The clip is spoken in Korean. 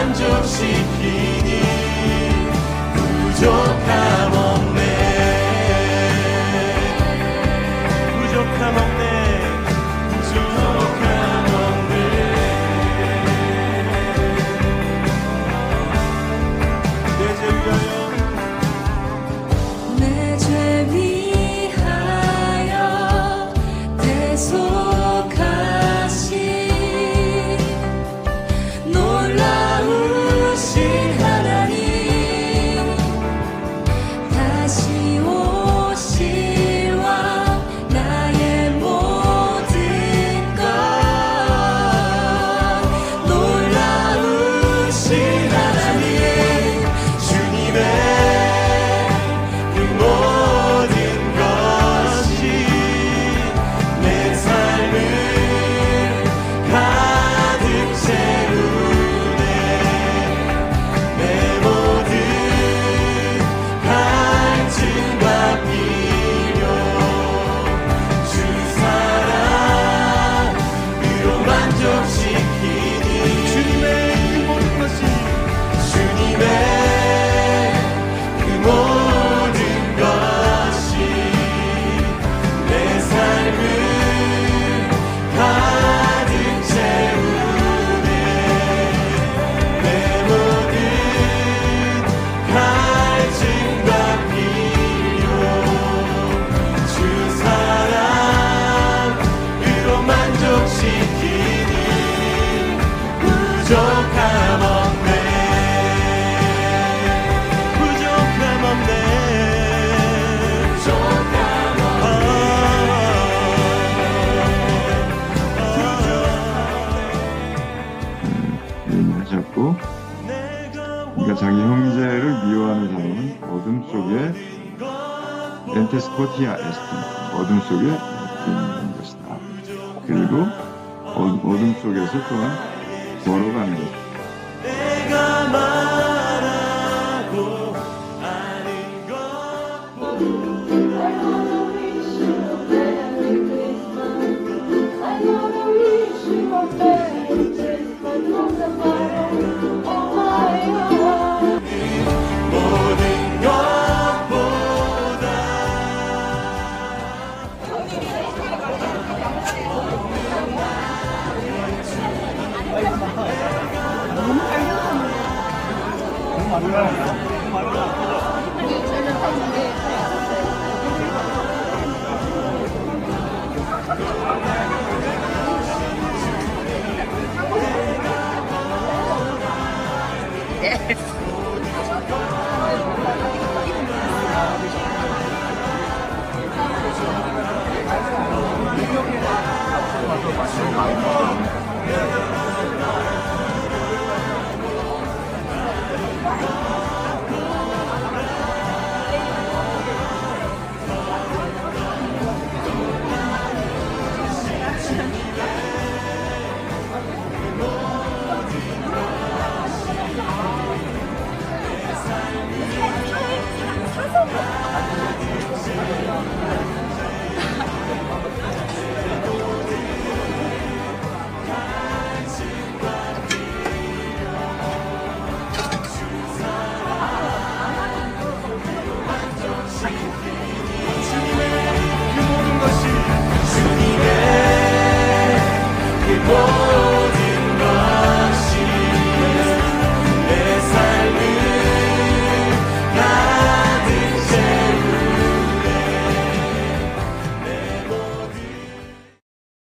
만족시키니 부족한 만족시키니 부족함 얘기하셨고 그러니까 자기 형제를 미워하는 사람은 어둠 속에 엔테스코티아 에스틴 어둠 속에 있는 것이다. 그리고 어, 어둠 속에서 또한 걸어가는 것. 내가 말하고 아는 것 Yes.